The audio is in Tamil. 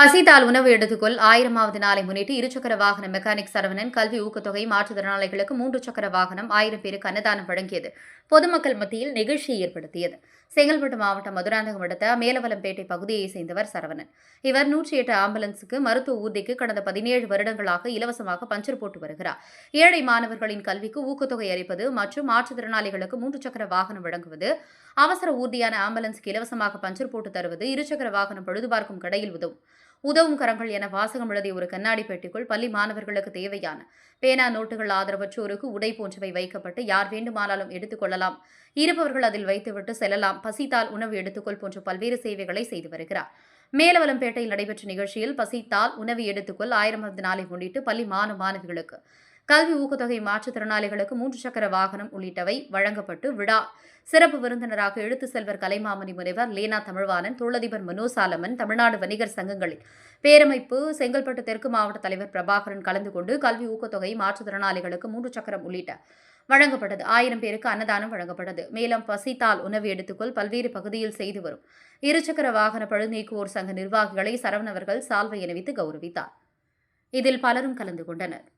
பசித்தால் உணவு எடுத்துக்கொள். ஆயிரமாவது நாளை முன்னிட்டு இருசக்கர வாகன மெக்கானிக் சரவணன் கல்வி ஊக்கத்தொகை மாற்றுத்திறனாளிகளுக்கு மூன்று சக்கர வாகனம் ஆயிரம் பேருக்கு அன்னதானம் வழங்கியது. பொதுமக்கள் மத்தியில் நிகழ்ச்சியை ஏற்படுத்தியது. செங்கல்பட்டு மாவட்டம் மதுராந்தகம் அடுத்த மேலவலம்பேட்டை பகுதியை சேர்ந்தவர் சரவணன். இவர் நூற்றி எட்டு ஆம்புலன்ஸுக்கு மருத்துவ ஊர்திக்கு கடந்த பதினேழு வருடங்களாக இலவசமாக பஞ்சர் போட்டு வருகிறார். ஏழை மாணவர்களின் கல்விக்கு ஊக்கத்தொகை அளிப்பது மற்றும் மாற்றுத்திறனாளிகளுக்கு மூன்று சக்கர வாகனம் வழங்குவது அவசர ஊர்தியான ஆம்புலன்ஸுக்கு இலவசமாக பஞ்சர் போட்டு தருவது இருசக்கர வாகனம் பழுதுபார்க்கும் கடையில் உதவும். உதவும் கரங்கள் என வாசகம் எழுதிய ஒரு கண்ணாடி பெட்டிக்குள் பள்ளி மாணவர்களுக்கு தேவையான பேனா நோட்டுகள் ஆதரவற்றோருக்கு உடை போன்றவை வைக்கப்பட்டு யார் வேண்டுமானாலும் எடுத்துக்கொள்ளலாம் இருப்பவர்கள் அதில் வைத்துவிட்டு செல்லலாம். பசித்தால் உணவு எடுத்துக்கொள் போன்ற பல்வேறு சேவைகளை செய்து வருகிறார். மேலவலம்பேட்டையில் நடைபெற்ற நிகழ்ச்சியில் பசித்தால் உணவு எடுத்துக்கொள் ஆயிரம் நாளை முன்னிட்டு பள்ளி மாணவ மாணவிகளுக்கு கல்வி ஊக்கத்தொகை மாற்றுத்திறனாளிகளுக்கு மூன்று சக்கர வாகனம் உள்ளிட்டவை வழங்கப்பட்டு விழா. சிறப்பு விருந்தினராக எழுத்து செல்வர் கலைமாமணி முனைவர் லேனா தமிழ்வாணன் தொழிலதிபர் மனோ சாலமன் தமிழ்நாடு வணிகர் சங்கங்களின் பேரமைப்பு செங்கல்பட்டு தெற்கு மாவட்ட தலைவர் பிரபாகரன் கலந்து கொண்டு கல்வி ஊக்கத்தொகை மாற்றுத்திறனாளிகளுக்கு மூன்று சக்கரம் உள்ளிட்ட வழங்கப்பட்டது. ஆயிரம் பேருக்கு அன்னதானம் வழங்கப்பட்டது. மேலும் பசித்தால் உணவு எடுத்துக்கொள் பல்வேறு பகுதியில் செய்து வரும். இருசக்கர வாகன பழு நீக்குவோர் சங்க நிர்வாகிகளை சரவணவர்கள் சால்வை அணிவித்து கௌரவித்தார். இதில் பலரும் கலந்து கொண்டனர்.